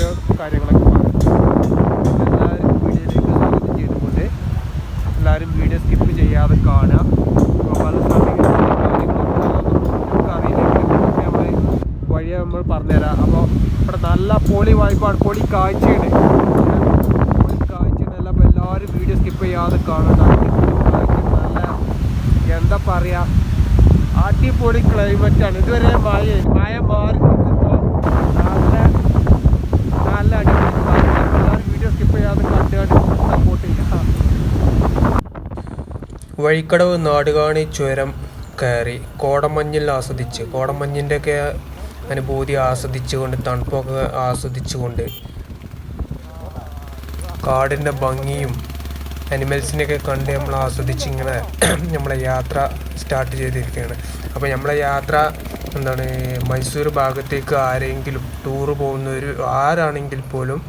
Video കാര്യങ്ങളൊക്കെ എല്ലാവരും വീഡിയോയിലേക്ക് സ്വാഗതം ചെയ്തുകൊണ്ട് എല്ലാവരും വീഡിയോ സ്കിപ്പ് ചെയ്യാതെ കാണുക. ഗോപാലസ്വാമി അറിയില്ലെങ്കിൽ നമ്മൾ വഴി നമ്മൾ പറഞ്ഞുതരാം. അപ്പോൾ ഇവിടെ നല്ല പൊളി വായ്പാണ് പൊളി കാഴ്ചയാണ് പൊളി കാഴ്ചയാണ് അപ്പോൾ എല്ലാവരും വീഡിയോ സ്കിപ്പ് ചെയ്യാതെ കാണുക. നല്ല എന്താ പറയുക അടിപൊളി ക്ലൈമറ്റാണ് ഇതുവരെ മഴ മഴ മാറി നല്ല അടിപൊളി കാഴ്ച. അപ്പോൾ എല്ലാവരും വീഡിയോ സ്കിപ്പ് വഴിക്കടവ് നാടുകാണി ചുരം കയറി കോടമഞ്ഞിൽ ആസ്വദിച്ച് കോടമഞ്ഞിന്റെയൊക്കെ അനുഭൂതി ആസ്വദിച്ചുകൊണ്ട് തണുപ്പൊക്കെ ആസ്വദിച്ചുകൊണ്ട് കാടിന്റെ ഭംഗിയും അനിമൽസിനെയൊക്കെ കണ്ട് നമ്മൾ ആസ്വദിച്ച് ഇങ്ങനെ നമ്മളെ യാത്ര സ്റ്റാർട്ട് ചെയ്തിരിക്കുകയാണ്. അപ്പോൾ നമ്മളെ യാത്ര എന്താണ് മൈസൂർ ഭാഗത്തേക്ക് ആരെങ്കിലും ടൂറ് പോകുന്നവർ ആരാണെങ്കിൽ പോലും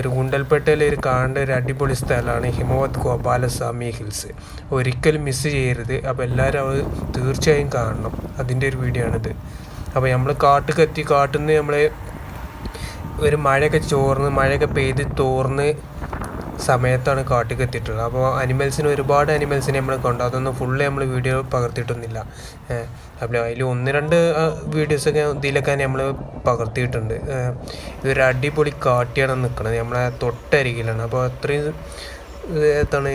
ഒരു ഗുണ്ടൽപേട്ടയിലെ ഒരു കാണേണ്ട ഒരു അടിപൊളി സ്ഥലമാണ് ഹിമവത് ഗോപാലസ്വാമി ഹിൽസ്. ഒരിക്കലും മിസ് ചെയ്യരുത്. അപ്പോൾ എല്ലാവരും അത് തീർച്ചയായും കാണണം. അതിന്റെ ഒരു വീഡിയോ ആണിത്. അപ്പോൾ നമ്മൾ കാട്ടിൽ എത്തി. കാട്ടിൽ നിന്ന് നമ്മൾ ഒരു മഴയൊക്കെ ചോർന്ന് മഴയൊക്കെ പെയ്ത് തോർന്ന് സമയത്താണ് കാട്ടിൽ എത്തിയിട്ടുള്ളത്. അപ്പോൾ അനിമൽസിന് ഒരുപാട് അനിമൽസിനെ നമ്മൾ കണ്ടു. അതൊന്നും ഫുള്ള് നമ്മൾ വീഡിയോ പകർത്തിയിട്ടൊന്നുമില്ല. അപ്പോൾ അതിൽ ഒന്ന് രണ്ട് വീഡിയോസൊക്കെ ഇതിലൊക്കെ നമ്മൾ പകർത്തിയിട്ടുണ്ട്. ഇതൊരു അടിപൊളി കാട്ടിയാണ് നിൽക്കുന്നത് നമ്മളെ തൊട്ടരികിലാണ്. അപ്പോൾ അത്രയും എന്താണ്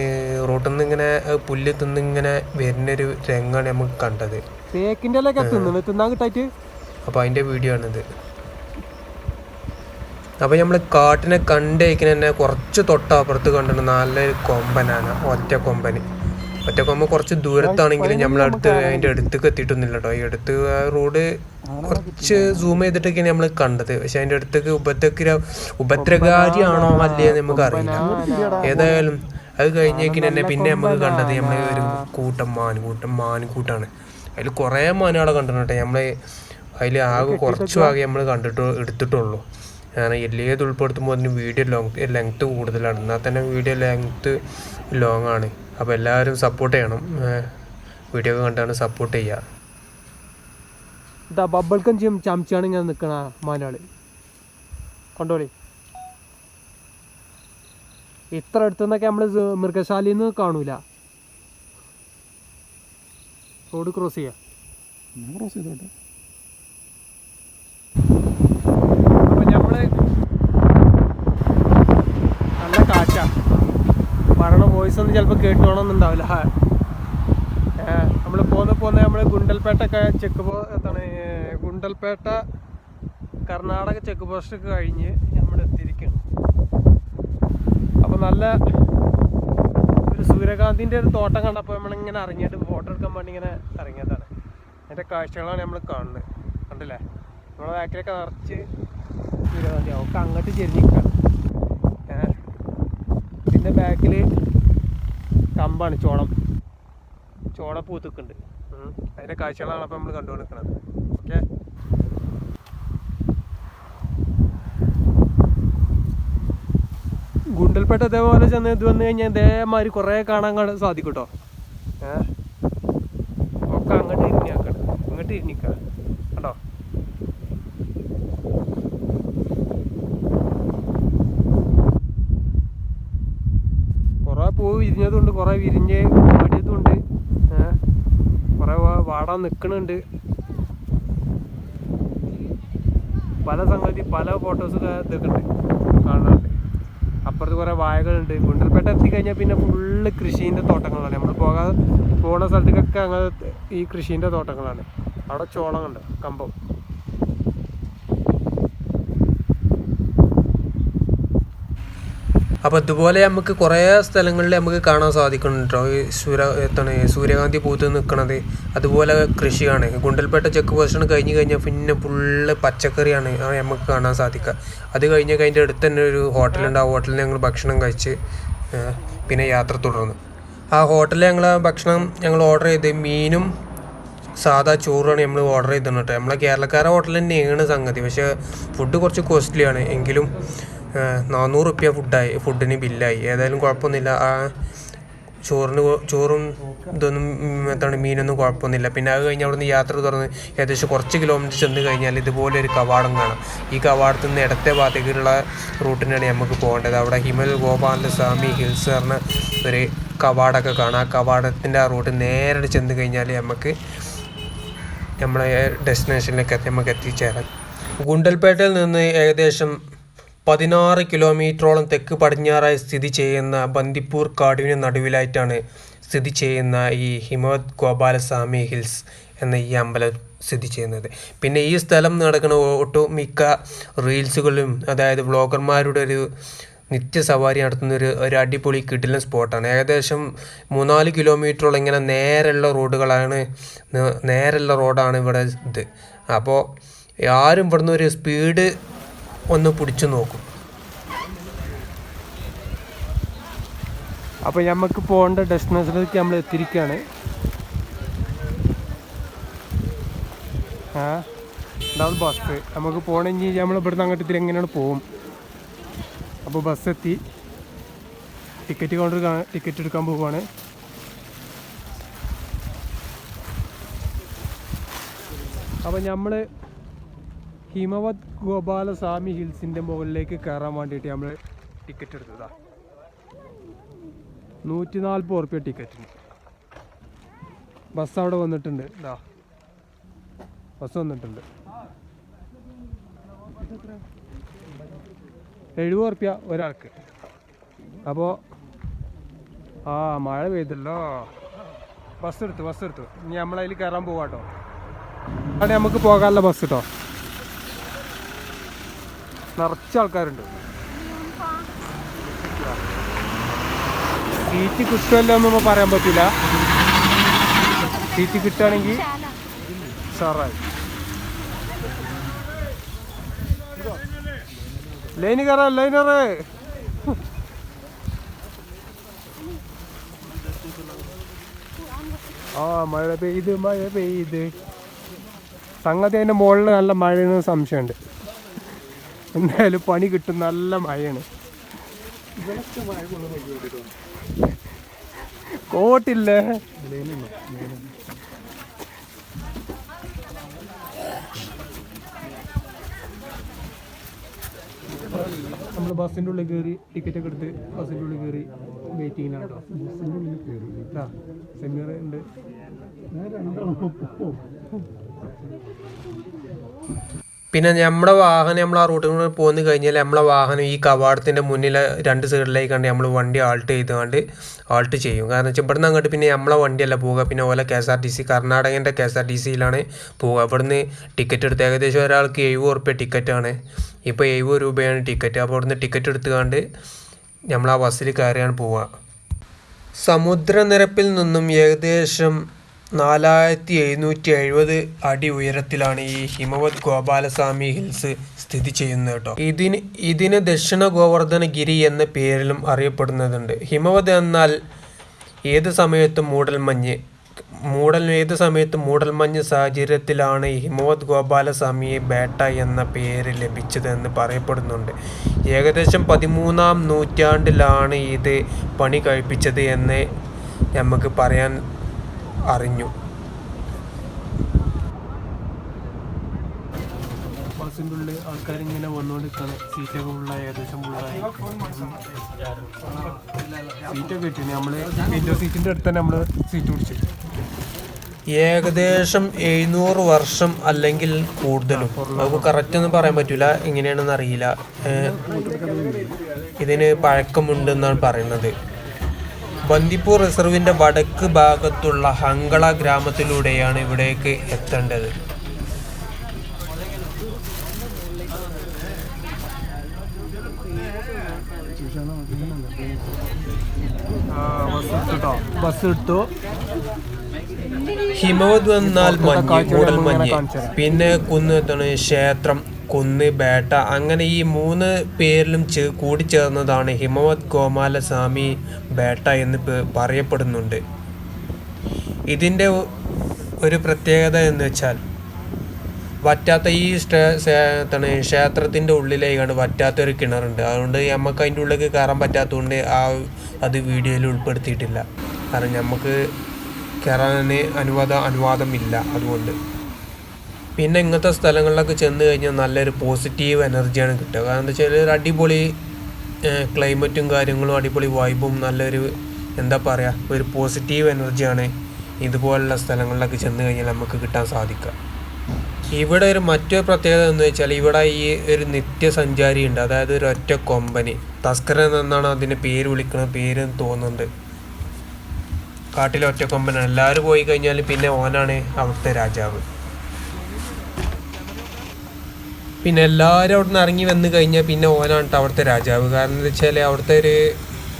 റോട്ടിൽ നിന്ന് ഇങ്ങനെ പുല്ല് തിന്നിങ്ങനെ വരുന്നൊരു രംഗമാണ് നമുക്ക് കണ്ടത്. തേക്കിന്റെ തിന്നാൻ കിട്ടായിട്ട്? അപ്പോൾ അതിന്റെ വീഡിയോ ആണിത്. അപ്പോൾ നമ്മൾ കാട്ടിനെ കണ്ടേക്കുന്ന തന്നെ കുറച്ച് തൊട്ടപ്പുറത്ത് കണ്ടിട്ട് നല്ലൊരു കൊമ്പനാണ് ഒറ്റ കൊമ്പന്. ഒറ്റ കൊമ്പ് കുറച്ച് ദൂരത്താണെങ്കിലും നമ്മൾ അടുത്ത് അതിന്റെ അടുത്തേക്ക് എത്തിയിട്ടൊന്നുമില്ല കേട്ടോ ഈ അടുത്ത് ആ റോഡ് കുറച്ച് സൂം ചെയ്തിട്ടൊക്കെയാണ് നമ്മൾ കണ്ടത്. പക്ഷെ അതിന്റെ അടുത്തേക്ക് ഉപദ്രവ ഉപദ്രവകാരിയാണോ അല്ലേ നമുക്ക് അറിയില്ല. ഏതായാലും അത് കഴിഞ്ഞേക്കിന് തന്നെ പിന്നെ നമുക്ക് കണ്ടത് നമ്മൾ ഒരു കൂട്ടം മാൻകൂട്ടം മാൻകൂട്ടാണ്. അതിൽ കുറേ മാനുകളെ കണ്ടിട്ടുണ്ട് നമ്മൾ അതിൽ ആകെ കുറച്ചു ആകെ നമ്മൾ കണ്ടിട്ട് എടുത്തിട്ടുള്ളൂ. കാരണം എല്ലേത് ഉൾപ്പെടുത്തുമ്പോൾ അതിന് വീഡിയോ ലോങ് ലെങ്ത്ത് കൂടുതലാണ്. എന്നാൽ തന്നെ വീഡിയോ ലെങ്ത്ത് ലോങ് ആണ്. അപ്പോൾ എല്ലാവരും സപ്പോർട്ട് ചെയ്യണം. വീഡിയോ ഒക്കെ കണ്ടാണ് സപ്പോർട്ട് ചെയ്യുക ഇതാ ബബിൾക്കം ചെയ്യും ചമച്ചാണ് ഇങ്ങനെ നിൽക്കണ മാനാൾ. കൊണ്ടോളി. ഇത്ര അടുത്തുനിന്നൊക്കെ നമ്മൾ മൃഗശാലയിൽ നിന്ന് കാണൂല. റോഡ് ക്രോസ് ചെയ്യാം. ക്രോസ് ചെയ്തോട്ടെ അപ്പൊ നമ്മൾ നല്ല കാറ്റാ പറയണ വോയിസ് ഒന്നും ചിലപ്പോൾ കേട്ടുപോകണമെന്നുണ്ടാവില്ല. നമ്മൾ പോന്ന് പോന്ന് നമ്മൾ ഗുണ്ടൽപേട്ടൊക്കെ ചെക്ക് പോ എന്താണ് ഗുണ്ടൽപേട്ട കർണാടക ചെക്ക് പോസ്റ്റൊക്കെ കഴിഞ്ഞ് നമ്മൾ എത്തിയിരിക്കണം. അപ്പോൾ നല്ല ഒരു സൂര്യകാന്തിന്റെ ഒരു തോട്ടം കണ്ടപ്പോൾ നമ്മളിങ്ങനെ ഇറങ്ങിയിട്ട് ഫോട്ടോ എടുക്കാൻ വേണ്ടി ഇങ്ങനെ ഇറങ്ങിയതാണ്. അതിന്റെ കാഴ്ചകളാണ് നമ്മൾ കാണുന്നത്. കണ്ടില്ലേ? നമ്മളെ ബാക്കിലൊക്കെ നിറച്ച് സൂര്യകാന്തി. ഒക്കെ അങ്ങോട്ട് ചെരിഞ്ഞിരിക്കുകയാണ്. പിന്നെ ബാക്കിൽ കമ്പാണ് ചോളം. ചോള പൂത്തുക്കുണ്ട്. അതിന്റെ കാഴ്ചകളാണ് അപ്പോൾ നമ്മൾ കണ്ടുകൊണ്ടിരിക്കുന്നത് ഓക്കെ? ഗുണ്ടൽപേട്ട ഇതേപോലെ ചെന്ന് ഇത് വന്നു കഴിഞ്ഞാൽ ഇതേമാതിരി കുറേ കാണാൻ സാധിക്കും കേട്ടോ ഏഹ് ഒക്കെ അങ്ങോട്ട് ഇരിഞ്ഞാക്കണം. ഇങ്ങോട്ട് ഇരിഞ്ഞിക്കണം കണ്ടോ കുറേ പൂ വിരിഞ്ഞതുണ്ട് കുറേ വിരിഞ്ഞ് ഓടിയതുണ്ട്. കുറേ വാടാൻ നിൽക്കണുണ്ട് പല സംഗതി പല ഫോട്ടോസ് ഇതൊക്കെയുണ്ട് കാണാനുണ്ട് അപ്പുറത്ത് കുറേ വാഴകളുണ്ട്. ഗുണ്ടൽപേട്ട എത്തിക്കഴിഞ്ഞാൽ പിന്നെ ഫുള്ള് കൃഷീന്റെ തോട്ടങ്ങളാണ്. നമ്മൾ പോകാതെ പോകുന്ന സ്ഥലത്തേക്കൊക്കെ അങ്ങനെ ഈ കൃഷീന്റെ തോട്ടങ്ങളാണ്. അവിടെ ചോളം കണ്ടോ? കമ്പം. അപ്പോൾ ഇതുപോലെ നമുക്ക് കുറേ സ്ഥലങ്ങളിൽ നമുക്ക് കാണാൻ സാധിക്കുന്നുണ്ട്? കേട്ടോ ഈ സൂര്യ എത്താണ് സൂര്യകാന്തി പൂത്ത് നിൽക്കണത് അതുപോലെ കൃഷിയാണ്. ഗുണ്ടൽപേട്ട ചെക്ക് പോസ്റ്റാണ് കഴിഞ്ഞ് കഴിഞ്ഞാൽ പിന്നെ ഫുള്ള് പച്ചക്കറിയാണ് നമുക്ക് കാണാൻ സാധിക്കുക. അത് കഴിഞ്ഞ് കഴിഞ്ഞ അടുത്ത് തന്നെ ഒരു ഹോട്ടലുണ്ട്. ആ ഹോട്ടലിൽ ഞങ്ങൾ ഭക്ഷണം കഴിച്ച് പിന്നെ യാത്ര തുടർന്നു. ആ ഹോട്ടലിൽ ഞങ്ങൾ ഭക്ഷണം ഞങ്ങൾ ഓർഡർ ചെയ്ത് മീനും സാധാ ചോറാണ് നമ്മൾ ഓർഡർ ചെയ്തിട്ടുണ്ട് നമ്മളെ കേരളക്കാരെ ഹോട്ടൽ തന്നെയാണ് സംഗതി. പക്ഷേ ഫുഡ് കുറച്ച് കോസ്റ്റ്ലിയാണ്. എങ്കിലും നാനൂറ് റുപ്യ ഫുഡായി ഫുഡിന് ബില്ലായി ഏതായാലും കുഴപ്പമൊന്നുമില്ല. ആ ചോറിന് ചോറും ഇതൊന്നും എന്താണ് മീനൊന്നും കുഴപ്പമൊന്നുമില്ല. പിന്നെ അത് കഴിഞ്ഞ് അവിടെ നിന്ന് യാത്ര തുറന്ന് ഏകദേശം കുറച്ച് കിലോമീറ്റർ ചെന്ന് കഴിഞ്ഞാൽ ഇതുപോലെ ഒരു കവാടം കാണാം. ഈ കവാടത്തിൽ നിന്ന് ഇടത്തെ ഭാഗത്തേക്കുള്ള റൂട്ടിനാണ് നമുക്ക് പോകേണ്ടത്. അവിടെ ഹിമൽ ഗോപാലസ്വാമി ഹിൽസ് പറഞ്ഞ ഒരു കവാടമൊക്കെ കാണാം. ആ കവാടത്തിന്റെ ആ റൂട്ട് നേരെ ചെന്ന് കഴിഞ്ഞാൽ നമുക്ക് നമ്മളെ ഡെസ്റ്റിനേഷനിലേക്ക് നമുക്ക് എത്തിച്ചേരാം. ഗുണ്ടൽപേട്ടയിൽ നിന്ന് ഏകദേശം പതിനാറ് കിലോമീറ്ററോളം തെക്ക് പടിഞ്ഞാറായി സ്ഥിതി ചെയ്യുന്ന ബന്ദിപ്പൂർ കാടിന് നടുവിലായിട്ടാണ് സ്ഥിതി ചെയ്യുന്ന ഈ ഹിമവത് ഗോപാലസ്വാമി ഹിൽസ് എന്ന ഈ അമ്പലം സ്ഥിതി ചെയ്യുന്നത്. പിന്നെ ഈ സ്ഥലം നടക്കുന്ന ഒട്ടുമിക്ക റീൽസുകളിലും അതായത് വ്ളോഗർമാരുടെ ഒരു നിത്യ സവാരി നടത്തുന്ന ഒരു ഒരു അടിപൊളി കിടിലൻ സ്പോട്ടാണ്. ഏകദേശം മൂന്നാൽ കിലോമീറ്ററോളം ഇങ്ങനെ നേരെയുള്ള റോഡുകളാണ് നേരെയുള്ള റോഡാണ് ഇവിടെ ഇത്. അപ്പോൾ ആരും ഇവിടുന്ന് ഒരു സ്പീഡ് ഒന്ന് പിടിച്ചു നോക്കും. അപ്പോൾ നമുക്ക് പോകേണ്ട ഡെസ്റ്റിനേഷനിലേക്ക് നമ്മൾ എത്തിയിരിക്കുകയാണ് ആ ബസ് നമുക്ക് പോകണമെങ്കിൽ നമ്മൾ ഇവിടുന്ന് അങ്ങോട്ട് ഇതിൽ എങ്ങനെയാണ് പോകും അപ്പോൾ ബസ് എത്തി. ടിക്കറ്റ് കൗണ്ടർ ടിക്കറ്റ് എടുക്കാൻ പോവുകയാണ് അപ്പോൾ നമ്മൾ ഹിമവത് ഗോപാലസ്വാമി ഹിൽസിന്റെ മുകളിലേക്ക് കയറാൻ വേണ്ടിയിട്ട് നമ്മൾ ടിക്കറ്റ് എടുത്തതാ നൂറ്റി നാൽപ്പത് ഉറുപ്പ്യ ടിക്കറ്റിന് ബസ് അവിടെ വന്നിട്ടുണ്ട്. ഇതാ ബസ് വന്നിട്ടുണ്ട്. എഴുപത് ഉറുപ്പ്യ ഒരാൾക്ക്. അപ്പോൾ ആ മഴ പെയ്തല്ലോ. ബസ് എടുത്തു ബസ് എടുത്തു. ഇനി നമ്മളതിൽ കയറാൻ പോവാട്ടോ. അവിടെ നമുക്ക് പോകാനുള്ള ബസ് കേട്ടോ നിറച്ച ആൾക്കാരുണ്ട്. സീറ്റ് കിട്ടുമല്ലോ എന്നൊന്നും പറയാൻ പറ്റില്ല സീറ്റ് കിട്ടുകയാണെങ്കിൽ സാറായി. ലൈന് കയറാ ലൈനറ് ആ മഴ പെയ്ത് മഴ പെയ്ത്. സംഗതി അതിന്റെ മുകളിൽ നല്ല മഴയെന്ന് സംശയമുണ്ട്. എന്തായാലും പണി കിട്ടും. നല്ല മഴയാണ്. കോട്ടില്ലേ. നമ്മൾ ബസ്സിന്റെ ഉള്ളിൽ കയറി ടിക്കറ്റ് ഒക്കെ എടുത്ത് ബസ്സിന്റെ ഉള്ളിൽ കയറി വെയിറ്റിങ്ങിലാണ് കേട്ടോ. ബസ്സിന്റെ ഉള്ളിൽ കയറി സെമീർ ഉണ്ട് പിന്നെ നമ്മുടെ വാഹനം നമ്മൾ ആ റൂട്ടിൽ കൂടെ പോന്നു കഴിഞ്ഞാൽ നമ്മളെ വാഹനം ഈ കവാടത്തിന്റെ മുന്നിൽ രണ്ട് സൈഡിലേക്ക് കണ്ട് നമ്മൾ വണ്ടി ആൾട്ട് ചെയ്തുകൊണ്ട് ആൾട്ട് ചെയ്യും. കാരണം വെച്ചാൽ ഇവിടുന്ന് അങ്ങോട്ട് പിന്നെ നമ്മളെ വണ്ടിയല്ല പോവുക. പിന്നെ ഓല K S R T C കർണാടകന്റെ K S R T സിയിലാണ് പോവുക. ഇവിടുന്ന് ടിക്കറ്റ് എടുത്ത് ഏകദേശം ഒരാൾക്ക് എഴുപത് റുപ്യ ടിക്കറ്റാണ്. ഇപ്പോൾ എഴുപത് രൂപയാണ് ടിക്കറ്റ്. അപ്പോൾ ഇവിടുന്ന് ടിക്കറ്റ് എടുത്തുകൊണ്ട് നമ്മൾ ആ ബസ്സിൽ കയറിയാണ് പോവുക. സമുദ്രനിരപ്പിൽ നിന്നും ഏകദേശം നാലായിരത്തി എഴുന്നൂറ്റി എഴുപത് അടി ഉയരത്തിലാണ് ഈ ഹിമവത് ഗോപാലസ്വാമി ഹിൽസ് സ്ഥിതി ചെയ്യുന്നത് കേട്ടോ. ഇതിന് ഇതിന് ദക്ഷിണ ഗോവർദ്ധനഗിരി എന്ന പേരിലും അറിയപ്പെടുന്നതുണ്ട്. ഹിമവത് എന്നാൽ ഏത് സമയത്തും മൂടൽമഞ്ഞ് മൂടൽ ഏത് സമയത്തും മൂടൽമഞ്ഞ് സാഹചര്യത്തിലാണ് ഹിമവത് ഗോപാലസ്വാമിയെ ബേട്ട എന്ന പേര് ലഭിച്ചതെന്ന് പറയപ്പെടുന്നുണ്ട്. ഏകദേശം പതിമൂന്നാം നൂറ്റാണ്ടിലാണ് ഇത് പണി കഴിപ്പിച്ചത് എന്ന് നമുക്ക് പറയാൻ അറിഞ്ഞു. ബസ്സിന്റെ ഉള്ളിൽ ആൾക്കാർ ഇങ്ങനെ വന്നുകൊണ്ടിരിക്കുകയാണ് സീറ്റൊക്കെ ഫുള്ള ഏകദേശം ഫുള്ളായി സീറ്റൊക്കെ കിട്ടി നമ്മൾ വിൻഡോ സീറ്റിന്റെ അടുത്ത് തന്നെ നമ്മൾ സീറ്റ് പിടിച്ചു. ഏകദേശം എഴുന്നൂറ് വർഷം അല്ലെങ്കിൽ കൂടുതലും. നമുക്ക് കറക്റ്റ് ഒന്നും പറയാൻ പറ്റില്ല എങ്ങനെയാണെന്ന് അറിയില്ല. ഇതിന് പഴക്കമുണ്ടെന്നാണ് പറയുന്നത്. ബന്ദിപ്പൂർ റിസർവിന്റെ വടക്ക് ഭാഗത്തുള്ള ഹങ്കള ഗ്രാമത്തിലൂടെയാണ് ഇവിടേക്ക് എത്തേണ്ടത്. ബസ് എടുത്തു ഹിമവത് വന്നാൽ മഞ്ഞ് കൂടൽ മഞ്ഞ്. പിന്നെ കുന്നു എത്തണ ക്ഷേത്രം. കുന്ന് ബേട്ട അങ്ങനെ ഈ മൂന്ന് പേരിലും ചേ കൂടിച്ചേർന്നതാണ് ഹിമവത് ഗോമാലസ്വാമി ബേട്ട എന്ന് പറയപ്പെടുന്നുണ്ട്. ഇതിന്റെ ഒരു പ്രത്യേകത എന്ന് വെച്ചാൽ വറ്റാത്ത ഈ സ്റ്റേ- ക്ഷേത്രത്തിന്റെ ഉള്ളിലേക്കാണ് വറ്റാത്തൊരു കിണറുണ്ട്. അതുകൊണ്ട് നമുക്ക് അതിന്റെ ഉള്ളിലേക്ക് കയറാൻ പറ്റാത്തതുകൊണ്ട് ആ അത് വീഡിയോയിൽ ഉൾപ്പെടുത്തിയിട്ടില്ല. കാരണം നമുക്ക് കയറാൻ അനുവാദ അനുവാദമില്ല അതുകൊണ്ട്. പിന്നെ ഇങ്ങനത്തെ സ്ഥലങ്ങളിലൊക്കെ ചെന്ന് കഴിഞ്ഞാൽ നല്ലൊരു പോസിറ്റീവ് എനർജിയാണ് കിട്ടുക. കാരണം എന്താ വെച്ചാൽ ഒരു അടിപൊളി ക്ലൈമറ്റും കാര്യങ്ങളും അടിപൊളി വൈബും നല്ലൊരു എന്താ പറയുക ഒരു പോസിറ്റീവ് എനർജിയാണ് ഇതുപോലുള്ള സ്ഥലങ്ങളിലൊക്കെ ചെന്ന് കഴിഞ്ഞാൽ നമുക്ക് കിട്ടാൻ സാധിക്കുക. ഇവിടെ ഒരു മറ്റൊരു പ്രത്യേകത എന്ന് വെച്ചാൽ ഇവിടെ ഈ ഒരു നിത്യസഞ്ചാരി ഉണ്ട്. അതായത് ഒരു ഒറ്റ കൊമ്പനി. തസ്കരൻ എന്നാണ് അതിന്റെ പേര് വിളിക്കുന്നത് പേര് തോന്നുന്നുണ്ട്. കാട്ടിലെ ഒറ്റ കൊമ്പനാണ് എല്ലാവരും പോയി കഴിഞ്ഞാൽ പിന്നെ ഓനാണ് അവിടുത്തെ രാജാവ്. പിന്നെ എല്ലാവരും അവിടെ നിന്ന് ഇറങ്ങി വന്നു കഴിഞ്ഞാൽ പിന്നെ ഓനാണ് അവിടുത്തെ രാജാവ്. കാരണം എന്താ വെച്ചാൽ അവിടുത്തെ ഒരു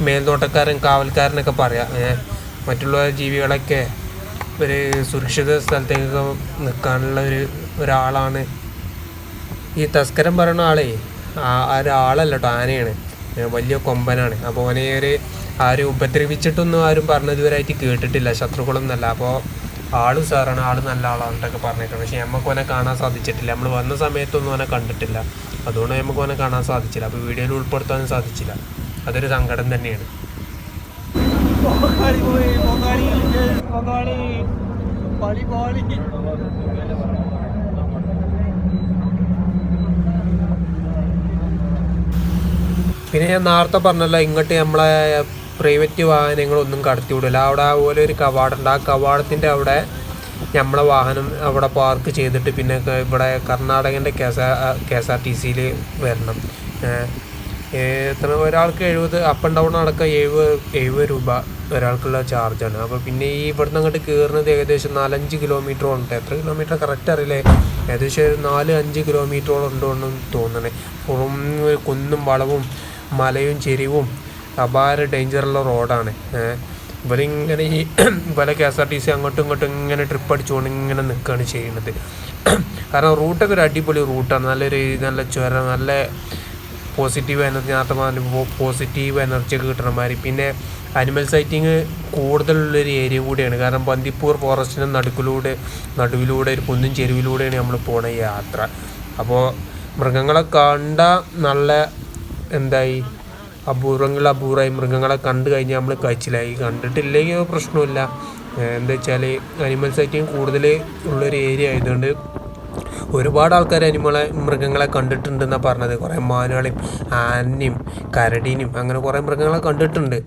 മേൽനോട്ടക്കാരൻ കാവൽക്കാരനൊക്കെ പറയാം മറ്റുള്ള ജീവികളൊക്കെ ഒരു സുരക്ഷിത സ്ഥലത്തേക്കൊക്കെ നിൽക്കാനുള്ള ഒരു ഒരാളാണ്. ഈ തസ്കരം പറയുന്ന ആളേ ആ ഒരാളല്ല കേട്ടോ ആനയാണ്. വലിയ കൊമ്പനാണ്. അപ്പോൾ ഓനെ ഒരു ആരും ഉപദ്രവിച്ചിട്ടൊന്നും ആരും പറഞ്ഞതുവരായിട്ട് കേട്ടിട്ടില്ല ശത്രുക്കളൊന്നുമല്ല. അപ്പോൾ ആൾ സാറാണ് ആൾ നല്ല ആളാണെന്നൊക്കെ പറഞ്ഞിട്ടുണ്ട്. പക്ഷെ നമുക്ക് ഓനെ കാണാൻ സാധിച്ചിട്ടില്ല. നമ്മൾ വന്ന സമയത്തൊന്നും ഓനെ കണ്ടിട്ടില്ല. അതുകൊണ്ട് നമുക്ക് ഓനെ കാണാൻ സാധിച്ചില്ല. അപ്പോൾ വീഡിയോയിൽ ഉൾപ്പെടുത്താനും സാധിച്ചില്ല. അതൊരു സങ്കടം തന്നെയാണ്. പിന്നെ ഞാൻ നേരത്തെ പറഞ്ഞല്ലോ ഇങ്ങോട്ട് നമ്മളെ പ്രൈവറ്റ് വാഹനങ്ങളൊന്നും കടത്തി വിടില്ല അവിടെ അതുപോലെ ഒരു കവാടമുണ്ട് ആ കവാടത്തിന്റെ അവിടെ നമ്മളെ വാഹനം അവിടെ പാർക്ക് ചെയ്തിട്ട് പിന്നെ ഇവിടെ കർണാടകന്റെ K S R K S R T സിയിൽ വരണം എത്ര ഒരാൾക്ക് എഴുപത് അപ്പ് ആൻഡ് ഡൗൺ അടക്കം എഴുപത് എഴുപത് രൂപ ഒരാൾക്കുള്ള ചാർജാണ് അപ്പോൾ പിന്നെ ഈ ഇവിടുന്ന് അങ്ങോട്ട് കയറുന്നത് ഏകദേശം നാലഞ്ച് കിലോമീറ്ററോളം ഉണ്ട്. എത്ര കിലോമീറ്റർ കറക്റ്റ് അറിയില്ലേ? ഏകദേശം ഒരു നാല് അഞ്ച് കിലോമീറ്ററോളം ഉണ്ടോ എന്ന് തോന്നണേ കുന്നും വളവും മലയും ചെരിവും അപാര ഡേഞ്ചറുള്ള റോഡാണ്. ഇവരിങ്ങനെ ഈ പല K S R T C അങ്ങോട്ടും ഇങ്ങോട്ടും ഇങ്ങനെ ട്രിപ്പ് അടിച്ചുകൊണ്ട് ഇങ്ങനെ നിൽക്കുകയാണ് ചെയ്യുന്നത്. കാരണം റൂട്ടൊക്കെ ഒരു അടിപൊളി റൂട്ടാണ്. നല്ലൊരു നല്ല ചുരം നല്ല പോസിറ്റീവ് എനർജി നേരത്തെ പോസിറ്റീവ് എനർജി ഒക്കെ കിട്ടുന്ന മാതിരി. പിന്നെ അനിമൽ സൈറ്റിങ് കൂടുതലുള്ളൊരു ഏരിയ കൂടിയാണ്. കാരണം ബന്ദിപ്പൂർ ഫോറസ്റ്റിന്റെ നടുക്കിലൂടെ നടുവിലൂടെ ഒരു കുന്നും ചെരുവിലൂടെയാണ് നമ്മൾ പോണ യാത്ര. അപ്പോൾ മൃഗങ്ങളെ കണ്ട നല്ല എന്തായി? അപൂർവങ്ങൾ അപൂർവമായി മൃഗങ്ങളെ കണ്ടു കഴിഞ്ഞാൽ നമ്മൾ കഴിച്ചിലായി കണ്ടിട്ടില്ലെങ്കിൽ പ്രശ്നമില്ല എന്താ വെച്ചാൽ അനിമൽസ് ആയിട്ടും കൂടുതൽ ഉള്ളൊരു ഏരിയ ആയതുകൊണ്ട് ഒരുപാട് ആൾക്കാർ അനിമളെ മൃഗങ്ങളെ കണ്ടിട്ടുണ്ടെന്നാണ് പറഞ്ഞത്. കുറേ മാനുകളെയും ആനയും കരടീനും അങ്ങനെ കുറേ മൃഗങ്ങളെ കണ്ടിട്ടുണ്ട്.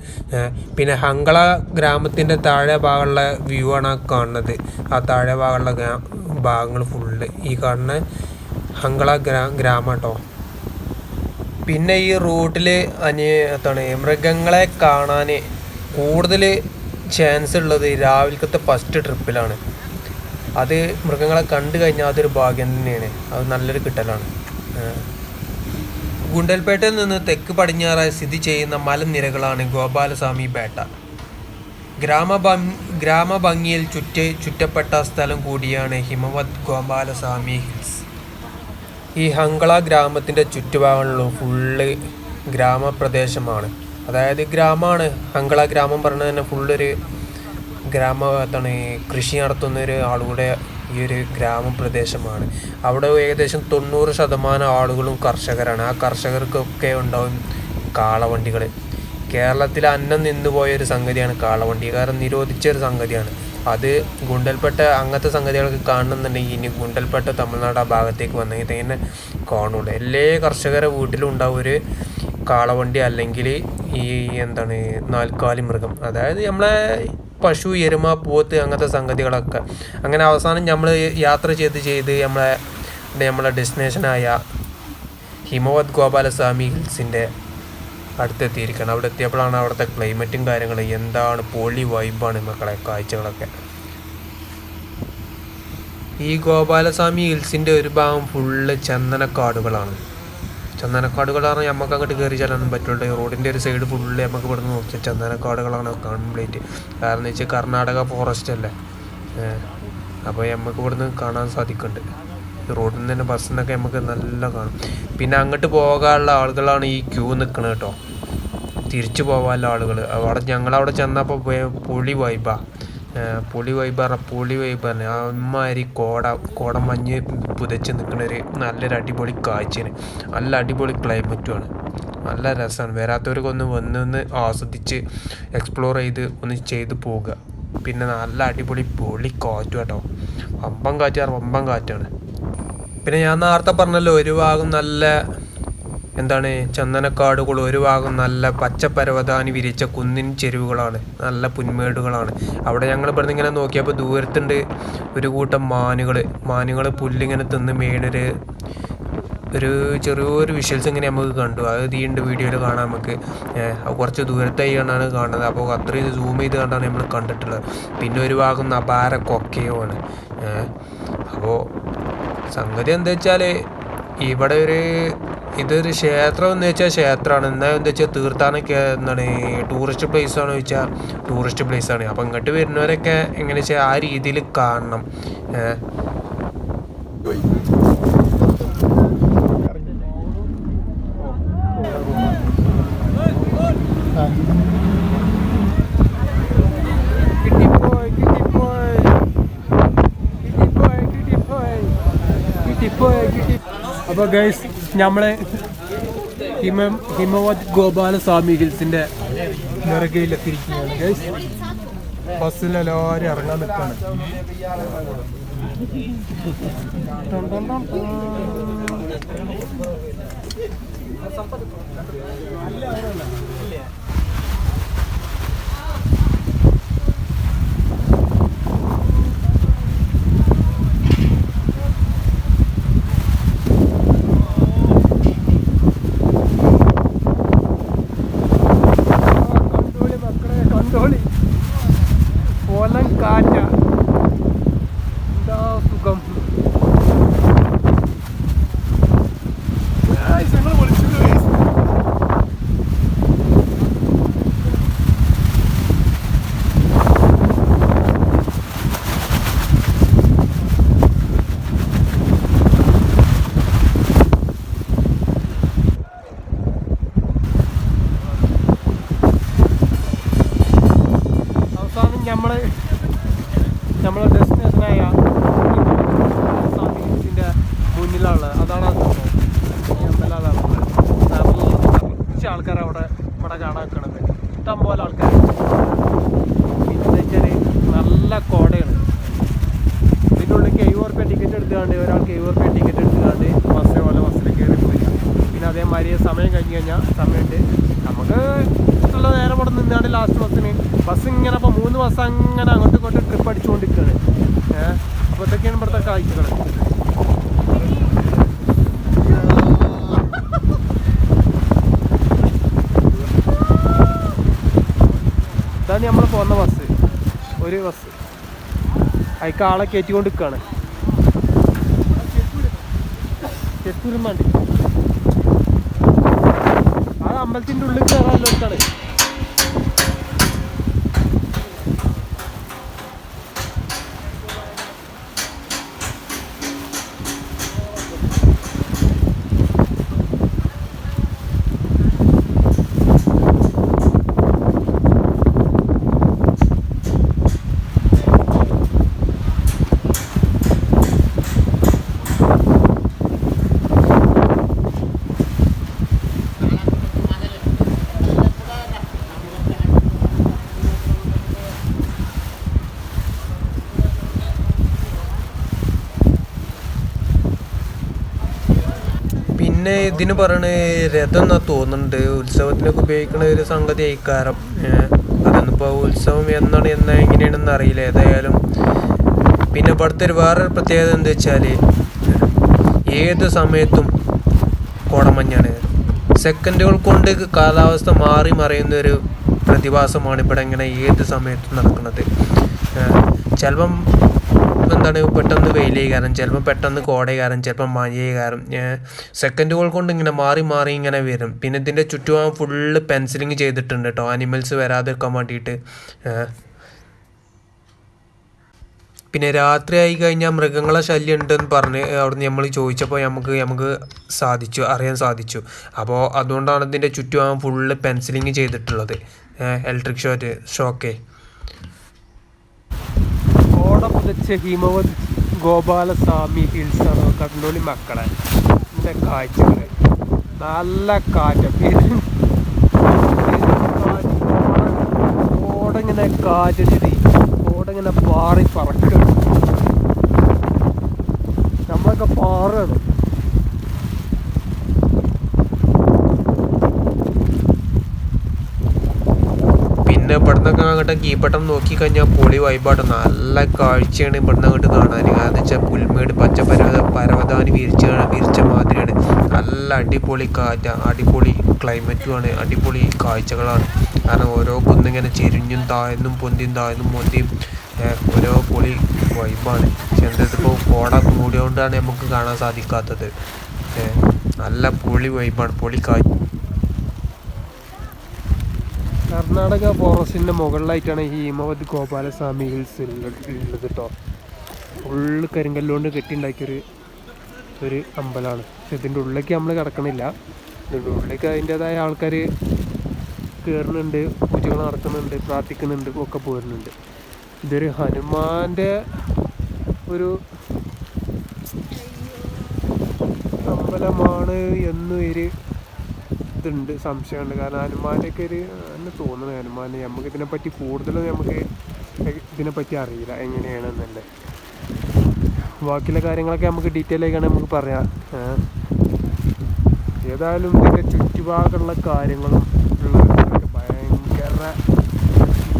പിന്നെ ഹങ്കള ഗ്രാമത്തിന്റെ താഴെ ഭാഗമുള്ള വ്യൂ ആണ് കാണുന്നത്. ആ താഴെ ഭാഗമുള്ള ഭാഗങ്ങൾ ഫുള്ള് ഈ കാണുന്ന ഹങ്കള ഗ്രാ ഗ്രാമം കേട്ടോ. പിന്നെ ഈ റൂട്ടിൽ അനി എന്താണ് മൃഗങ്ങളെ കാണാൻ കൂടുതൽ ചാൻസ് ഉള്ളത് രാവിലത്തെ ഫസ്റ്റ് ട്രിപ്പിലാണ് അത് മൃഗങ്ങളെ കണ്ടു കഴിഞ്ഞാൽ അതൊരു ഭാഗ്യം തന്നെയാണ്. അത് നല്ലൊരു കിട്ടലാണ്. ഗുണ്ടൽപേട്ടയിൽ നിന്ന് തെക്ക് പടിഞ്ഞാറായി സ്ഥിതി ചെയ്യുന്ന മലനിരകളാണ് ഗോപാലസ്വാമി ബേട്ട ഗ്രാമഭംഗി ഗ്രാമഭംഗിയിൽ ചുറ്റ ചുറ്റപ്പെട്ട സ്ഥലം കൂടിയാണ് ഹിമവത് ഗോപാലസ്വാമി ഹിൽസ്. ഈ ഹങ്കള ഗ്രാമത്തിന്റെ ചുറ്റുഭാഗങ്ങളിലും ഫുള്ള് ഗ്രാമപ്രദേശമാണ്. അതായത് ഗ്രാമമാണ് ഹങ്കള ഗ്രാമം പറഞ്ഞത് തന്നെ ഫുള്ളൊരു ഗ്രാമ എന്താണ് ഈ കൃഷി നടത്തുന്ന ഒരു ആളുകളുടെ ഈ ഒരു ഗ്രാമപ്രദേശമാണ്. അവിടെ ഏകദേശം തൊണ്ണൂറ് ശതമാനം ആളുകളും കർഷകരാണ്. ആ കർഷകർക്കൊക്കെ ഉണ്ടാവും കാളവണ്ടികൾ കേരളത്തിൽ അന്നം നിന്നുപോയ ഒരു സംഗതിയാണ് കാളവണ്ടി. കാരണം നിരോധിച്ച ഒരു സംഗതിയാണ്. അത് ഗുണ്ടൽപ്പെട്ട അങ്ങനത്തെ സംഗതികളൊക്കെ കാണുന്നുണ്ടെങ്കിൽ ഇനി ഗുണ്ടൽപ്പെട്ട തമിഴ്നാട് ആ ഭാഗത്തേക്ക് വന്നെങ്കിൽ തന്നെ കാണുള്ളൂ എല്ലാ കർഷകരെ വീട്ടിലും ഉണ്ടാവും ഒരു കാളവണ്ടി അല്ലെങ്കിൽ ഈ എന്താണ് നാൽക്കാലി മൃഗം. അതായത് നമ്മളെ പശു എരുമ പോത്ത് അങ്ങനത്തെ സംഗതികളൊക്കെ. അങ്ങനെ അവസാനം നമ്മൾ യാത്ര ചെയ്ത് ചെയ്ത് നമ്മളെ നമ്മളെ ഡെസ്റ്റിനേഷനായ ഹിമവത് ഗോപാലസ്വാമി ഹിൽസിന്റെ അടുത്തെത്തിയിരിക്കണം അവിടെ എത്തിയപ്പോഴാണ് അവിടുത്തെ ക്ലൈമറ്റും കാര്യങ്ങളും എന്താണ് പൊളി വൈബാണ് മക്കളെ കാഴ്ചകളൊക്കെ. ഈ ഗോപാലസ്വാമി ഹിൽസിന്റെ ഒരു ഭാഗം ഫുള്ള് ചന്ദനക്കാടുകളാണ്. ചന്ദനക്കാടുകൾ പറഞ്ഞാൽ നമുക്ക് അങ്ങോട്ട് കയറി ചെല്ലാനും പറ്റുള്ളൂ റോഡിന്റെ ഒരു സൈഡ് ഫുള്ള് നമുക്ക് ഇവിടെ നിന്ന് നോക്കിയാൽ ചന്ദനക്കാടുകളാണ് കംപ്ലീറ്റ് കാരണം എന്ന് വെച്ചാൽ കർണാടക ഫോറസ്റ്റ് അല്ലേ? അപ്പോൾ നമുക്ക് ഇവിടുന്ന് കാണാൻ സാധിക്കുന്നുണ്ട്. റോഡിൽ നിന്ന് തന്നെ ബസ്സിൽ നിന്നൊക്കെ നമുക്ക് നല്ല കാണും. പിന്നെ അങ്ങോട്ട് പോകാനുള്ള ആളുകളാണ് ഈ ക്യൂ നിൽക്കുന്നത് കേട്ടോ. തിരിച്ചു പോകാനുള്ള ആളുകൾ അവിടെ ഞങ്ങളവിടെ ചെന്നപ്പോൾ പുളി വൈബ പുളി വൈബ് പുളി വൈബ് പറഞ്ഞു. അമ്മാതിരി കോട കോട മഞ്ഞ് പുതച്ച് നിൽക്കുന്ന ഒരു നല്ലൊരു അടിപൊളി കാഴ്ചയാണ്. നല്ല അടിപൊളി ക്ലൈമറ്റുമാണ് നല്ല രസമാണ് വരാത്തവർക്ക് ഒന്ന് വന്ന് ഒന്ന് ആസ്വദിച്ച് എക്സ്പ്ലോർ ചെയ്ത് ഒന്ന് ചെയ്ത് പോവുക. പിന്നെ നല്ല അടിപൊളി പൊളി കാറ്റും കേട്ടോ. വമ്പം കാറ്റ് പറഞ്ഞാൽ വമ്പം കാറ്റാണ്. പിന്നെ ഞാൻ നേരത്തെ പറഞ്ഞല്ലോ ഒരു ഭാഗം നല്ല എന്താണ് ചന്ദനക്കാടുകൾ ഒരു ഭാഗം നല്ല പച്ചപ്പരവതാനി വിരിച്ച കുന്നിൻ ചെരുവുകളാണ് നല്ല പുന്മേടുകളാണ് അവിടെ ഞങ്ങൾ ഇവിടുന്ന് ഇങ്ങനെ നോക്കിയപ്പോൾ ദൂരത്തുണ്ട് ഒരു കൂട്ടം മാനുകൾ മാനുകൾ പുല്ലിങ്ങനെ തിന്ന് മേണൊരു ഒരു ചെറിയൊരു വിഷ്വൽസ് ഇങ്ങനെ നമുക്ക് കണ്ടു. അത് തീണ്ട് വീഡിയോയിൽ കാണാൻ നമുക്ക്. കുറച്ച് ദൂരത്തായിട്ടാണ് കാണുന്നത്. അപ്പോൾ അത്രയും സൂം ചെയ്ത് കണ്ടാണ് നമ്മൾ കണ്ടിട്ടുള്ളത്. പിന്നെ ഒരു ഭാഗം നബാര കൊക്കയുമാണ്. ആണ് അപ്പോൾ സംഗതി എന്താ വെച്ചാൽ ഇവിടെ ഒരു ഇതൊരു ക്ഷേത്രം എന്ന് വെച്ചാൽ ക്ഷേത്രമാണ്. എന്നാൽ എന്താ വെച്ചാൽ തീർത്ഥാടനമൊക്കെ എന്താണ് ടൂറിസ്റ്റ് പ്ലേസ് ആണോ വെച്ചാൽ ടൂറിസ്റ്റ് പ്ലേസ് ആണ്. അപ്പം ഇങ്ങോട്ട് വരുന്നവരൊക്കെ എങ്ങനെ വെച്ചാൽ ആ രീതിയിൽ കാണണം. അപ്പോൾ ഗൈസ് നമ്മളെ ഹിമ ഹിമവത് ഗോപാലസ്വാമി ഹിൽസിന്റെ നിറകയിലെത്തിയിരിക്കുകയാണ് ഗൈസ് ബസ്സിലെല്ലാവരും ഇറങ്ങാൻ നിൽക്കാണ്. കണ്ടോളി മക്കളെ കണ്ടോളി പോലം കാറ്റ എന്താ സുഖം Guys, ഞങ്ങൾ വിളിച്ചു guys. അവസാനം നമ്മൾ നമ്മളെ ഡെസ്റ്റിനേഷനായ സ്വാമീജിന്റെ മുന്നിലാണ് അതാണ് ആ സംഭവം ഈ അമ്പലം അതാണ് കുറച്ച് ആൾക്കാർ അവിടെ ഇവിടെ കാണാൻ നിൽക്കണത് ഇഷ്ടം പോലെ ആൾക്കാർ പിന്നെ എന്താ വെച്ചാൽ നല്ല കോടയാണ് ഇതിന്റെ ഉള്ളിൽ എഴുപത് എടുത്തുകൊണ്ട് ഒരാൾക്ക് എഴുപത് രൂപ ടിക്കറ്റ് എടുക്കാണ്ട് ബസ് പോലെ ബസ്സിൽ കയറി പോയി. പിന്നെ അതേമാതിരി സമയം കഴിഞ്ഞ് കഴിഞ്ഞാൽ സമയമുണ്ട്. നമുക്ക് ഉള്ള നേരം ഇവിടെ നിന്നാണ് ലാസ്റ്റ് ബസ്സിന് ബസ് ഇങ്ങനെ അപ്പോൾ മൂന്ന് ബസ് അങ്ങനെ അങ്ങോട്ടും ഇങ്ങോട്ടും ട്രിപ്പ് അടിച്ചുകൊണ്ടിരിക്കുകയാണ് ഏഹ് അപ്പോൾ ഇതൊക്കെയാണ് ഇവിടുത്തെ കാഴ്ചകൾ ഇതാണ് നമ്മൾ പോകുന്ന ബസ് ഒരു ബസ് അതിക്ക് ആളെ കയറ്റിക്കൊണ്ട് വേണ്ടി ആ അമ്പലത്തിന്റെ ഉള്ളിൽ കയറാൻ എടുത്താണ് പിന്നെ ഇതിന് പറയണ രഥം എന്നാ തോന്നുന്നുണ്ട്. ഉത്സവത്തിനൊക്കെ ഉപയോഗിക്കുന്ന ഒരു സംഗതി ഐക്കാരം അതൊന്നിപ്പോൾ ഉത്സവം എന്നാണ് എന്നാ എങ്ങനെയാണെന്ന് അറിയില്ല. ഏതായാലും പിന്നെ ഇവിടുത്തെ ഒരു വേറൊരു പ്രത്യേകത എന്താ വെച്ചാൽ ഏത് സമയത്തും കോടമഞ്ഞാണ്. സെക്കൻഡുകൾ കൊണ്ട് കാലാവസ്ഥ മാറി മറിയുന്ന ഒരു പ്രതിഭാസമാണ് ഇവിടെ ഇങ്ങനെ ഏത് സമയത്തും നടക്കുന്നത്. ചിലപ്പം എന്താണ് പെട്ടെന്ന് വെയിലേ കാരണം ചിലപ്പോൾ പെട്ടെന്ന് കോട കാരണം ചിലപ്പോൾ മഴയെ കാരണം സെക്കൻഡുകൾ കൊണ്ട് ഇങ്ങനെ മാറി മാറി ഇങ്ങനെ വരും. പിന്നെ ഇതിന്റെ ചുറ്റുഭാഗം ഫുള്ള് പെൻസിലിങ് ചെയ്തിട്ടുണ്ട് കേട്ടോ ആനിമൽസ് വരാതിരിക്കാൻ വേണ്ടിയിട്ട് പിന്നെ രാത്രി ആയി കഴിഞ്ഞാൽ മൃഗങ്ങളെ ശല്യം ഉണ്ടെന്ന് പറഞ്ഞ് അവിടുന്ന് നമ്മൾ ചോദിച്ചപ്പോൾ നമുക്ക് നമുക്ക് സാധിച്ചു അറിയാൻ സാധിച്ചു. അപ്പോൾ അതുകൊണ്ടാണ് ഇതിന്റെ ചുറ്റും ഫുള്ള് പെൻസിലിങ് ചെയ്തിട്ടുള്ളത്. ഇലക്ട്രിക് ഷോറ്റ് ഷോക്കേ കോട പുതച്ച ഹിമവത് ഗോപാലസ്വാമി ഹിൽസ് കണ്ണൂലി മക്കളെ. എന്റെ കാഴ്ചകൾ നല്ല കാറ്റ്. ഓടങ്ങനെ കാറ്റടിച്ചിട്ട് കോടങ്ങനെ പാറി പറക്കണം. നമ്മളൊക്കെ പാറാണ്. പിന്നെ ഇവിടുന്നൊക്കെ അങ്ങോട്ട് കീപ്പട്ടം നോക്കി കഴിഞ്ഞാൽ പൊളി വൈബാട്ട് നല്ല കാഴ്ചയാണ് ഇവിടുന്ന് അങ്ങോട്ട് കാണാൻ കാരണം വെച്ചാൽ പുൽമേട് പച്ച പരവത പരവതാനി വിരിച്ച വിരിച്ച മാതിരിയാണ്. നല്ല അടിപൊളി കാറ്റ അടിപൊളി ക്ലൈമറ്റുമാണ് അടിപൊളി കാഴ്ചകളാണ്. കാരണം ഓരോ കുന്നിങ്ങനെ ചെരിഞ്ഞും താഴ്ന്നും പൊന്തിയും താഴ്ന്നും പൊന്തിയും ഓരോ പൊളി വൈബാണ് പക്ഷെ എന്തതിപ്പോൾ കോട മൂടിയോണ്ടാണ് നമുക്ക് കാണാൻ സാധിക്കാത്തത്. നല്ല പൊളി വൈബാണ് പൊളി കാഴ്ച കർണാടക ഫോറസ്റ്റിന്റെ മുകളിലായിട്ടാണ് ഈ ഹിമവത് ഗോപാലസ്വാമി ഹിൽസ് ഉള്ളത് കേട്ടോ ഫുള്ള് കരിങ്കല്ലുകൊണ്ട് കെട്ടിണ്ടാക്കിയൊരു ഒരു അമ്പലമാണ് പക്ഷെ ഇതിന്റെ ഉള്ളിലേക്ക് നമ്മൾ കിടക്കണില്ല. ഇതിന്റെ ഉള്ളിലേക്ക് അതിന്റെതായ ആൾക്കാർ കയറുന്നുണ്ട് പൂജകൾ നടക്കുന്നുണ്ട് പ്രാർത്ഥിക്കുന്നുണ്ട് ഒക്കെ പോരുന്നുണ്ട്. ഇതൊരു ഹനുമാന്റെ ഒരു അമ്പലമാണ് എന്ന് ഇതുണ്ട് സംശയമുണ്ട്. കാരണം ഹനുമാനൊക്കെ ഒരു എന്നെ തോന്നുന്നത് ഹനുമാൻ നമുക്ക് ഇതിനെപ്പറ്റി കൂടുതലും നമുക്ക് ഇതിനെപ്പറ്റി അറിയില്ല എങ്ങനെയാണെന്നല്ലേ ബാക്കിയുള്ള കാര്യങ്ങളൊക്കെ നമുക്ക് ഡീറ്റെയിൽ ആയിക്കാണ് നമുക്ക് പറയാം. ഏതായാലും ഇതിന്റെ ചുറ്റുപാടുള്ള കാര്യങ്ങളും ഭയങ്കര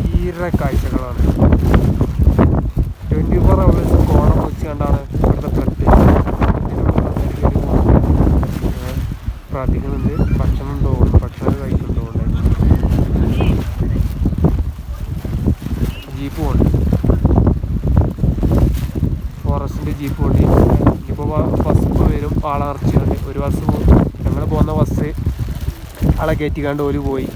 തീരെ കാഴ്ചകളാണ്. ട്വന്റി ഫോർ അവേഴ്സ് കോണം വെച്ച് കണ്ടാണ് ഇവിടുത്തെ പ്രത്യേകത ഏ. പ്രാർത്ഥിക്കുന്നുണ്ട് ഭക്ഷണം തോന്നുന്നു ഭക്ഷണം കഴിക്കുന്നുണ്ട് ജീപ്പ് പോണ്ട് ഫോറസ്റ്റിന്റെ ജീപ്പ് പോണ്ട് ഇപ്പോൾ ബസ് ഇപ്പോൾ വരും ആളെ ഒരു ബസ് ഞങ്ങൾ പോകുന്ന ബസ് ആളെ കയറ്റിക്കാണ്ട് ഓൽ പോയി.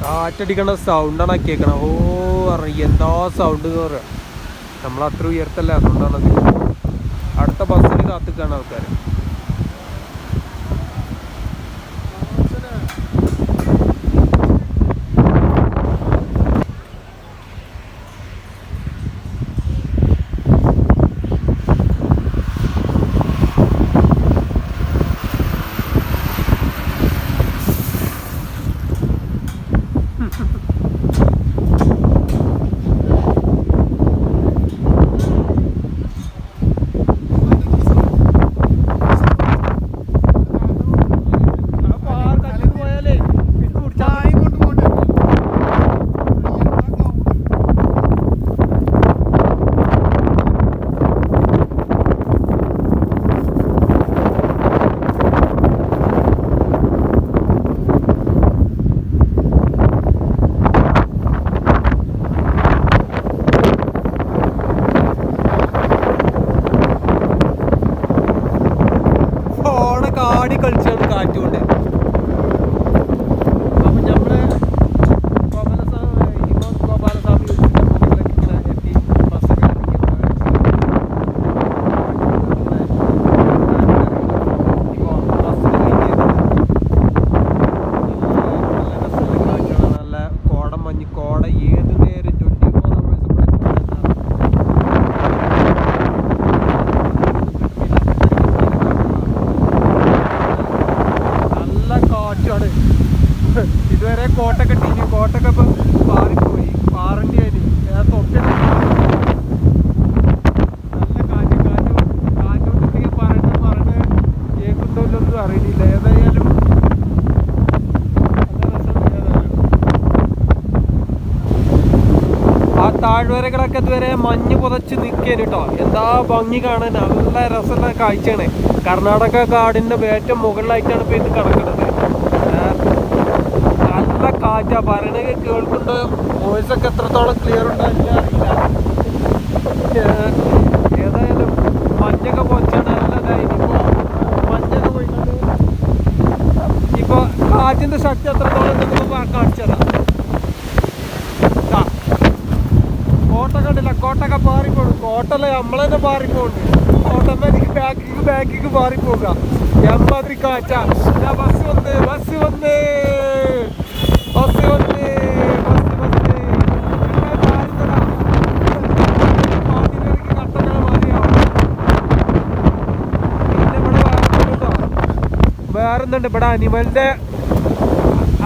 കാറ്റടിക്കണ സൗണ്ടാണ് കേൾക്കണം ഓ എന്താ സൗണ്ട് കയറുക നമ്മൾ അത്ര ഉയർത്തല്ല അതുകൊണ്ടാണ് അത് ബസ്സിന് കാത്തിക്കാണ് ആൾക്കാർ പോയാലേ ഫോണ് കാടി കളിച്ചാണ് കാറ്റുകൊണ്ട് അപ്പൊ ഞമ്മൾ ഗോപാലസ്വാമി ഹിമോസ് ഗോപാലസ്വാമി ഉത്സവത്തിന്റെ മുകളിലേക്ക് ഇങ്ങനെ എത്തി ബസ്സൊക്കെ ഇറങ്ങി ഇപ്പോ ബസ്സിന് കഴിഞ്ഞ് നല്ല രസമുള്ള കാഴ്ചകളാണ്. നല്ല കോട മഞ്ഞ് കോട ഏത് നേരം ട്വന്റി ഫോർ അവേഴ്സ് ഇവിടെ കോട ഉണ്ടാവും നല്ല കാറ്റാണ് ഇതുവരെ കോട്ടൊക്കെ ടീനി കോട്ടൊക്കെ ഇപ്പൊ പാറിപ്പോയി പാറണ്ടി ആയി തൊക്കെ നല്ല കാറ്റ് കാറ്റ് കാറ്റോണ്ടെങ്കിൽ പറഞ്ഞ പറഞ്ഞ് കേൾക്കുന്നതിലൊന്നും അറിയണില്ല ഏതായാലും നല്ല രസമുണ്ട് ഏതായാലും. ആ താഴ്വരകളൊക്കെ ഇതുവരെ മഞ്ഞ് പുതച്ച് നിൽക്കാൻ കേട്ടോ എന്താ ഭംഗി കാണാൻ? നല്ല രസമുള്ള കാഴ്ചയാണ്. കർണാടക കാടിന്റെ ഏറ്റവും മുകളിലായിട്ടാണ് ഇപ്പോൾ ഇത് കിടക്കുന്നത്. നല്ല കാറ്റാ. പറയണത് കേൾക്കുന്നുണ്ട്? വോയിസ് ഒക്കെ എത്രത്തോളം ക്ലിയർ ഉണ്ടോ അറിയില്ല. ഏതായാലും മഞ്ഞൊക്കെ പൊച്ചാണ് നല്ലതായി ഇനിയിപ്പോ മഞ്ഞൊക്കെ പോയിട്ടുണ്ട് ഇപ്പോൾ കാറ്റിന്റെ ശക്തി എത്രത്തോളം ഉണ്ടെന്ന് കാണിച്ചതാ കോട്ട കണ്ടില്ല കോട്ടൊക്കെ ഓട്ടല്ല കോട്ടല്ല നമ്മളെന്നെ പാറിപ്പോണ്ട് ഓട്ടോമാറ്റിക് ബാക്കിക്ക് ബാക്കിക്ക് പാറിപ്പോക എമ്മാതിരി കാറ്റ ബസ് വന്ന് ബസ് വന്ന്. ബസ് വന്ന് വേറെന്തുണ്ട് ഇവിടെ. അനിമലിന്റെ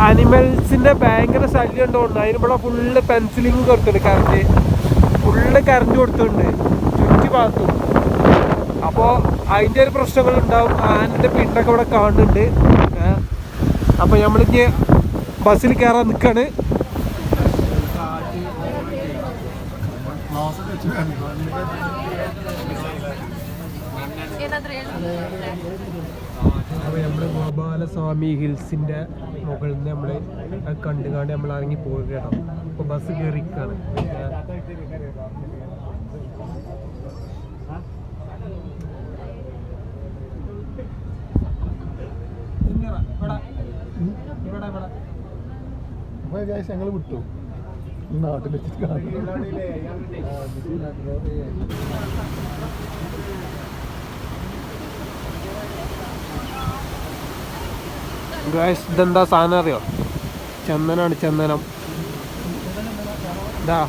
അനിമൽസിന്റെ ഭയങ്കര ശല്യം ഉണ്ടോണ്ട് അതിനിവിടെ ഫുള്ള് പെൻസിലിങ് കൊടുത്തിട്ട് കറണ്ട്. ഫുള്ള് കറണ്ട് കൊടുത്തിട്ടുണ്ട്. ചുറ്റി ഭാഗത്തും അപ്പോൾ അതിന്റെ ഒരു പ്രശ്നങ്ങൾ ഉണ്ടാവും ആനന്റെ പിണ്ടൊക്കെ ഇവിടെ കാണുന്നുണ്ട്. അപ്പോൾ നമ്മളിഞ്ഞ് ബസ്സിൽ കയറാൻ നിൽക്കാണ് ഗോപാലസ്വാമി ഹിൽസിന്റെ മുകളിൽ നിന്ന് നമ്മൾ കണ്ടുകാണ്ട് കണ്ടു കാണ്ട് നമ്മൾ ഇറങ്ങി പോവുകയാണ്. കേട്ടോ അപ്പോൾ ബസ് കയറിക്കാണ് വിചാരിച്ചു ഞങ്ങൾ വിട്ടു. നാട്ടിൽ വെച്ചിട്ട് ഗായ്സ് ഇതെന്താ സാധനം അറിയോ? ചന്ദനാണ് ചന്ദനം. ഇതാ.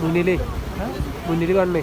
മുന്നിൽ മുന്നിൽ കണ്ണേ.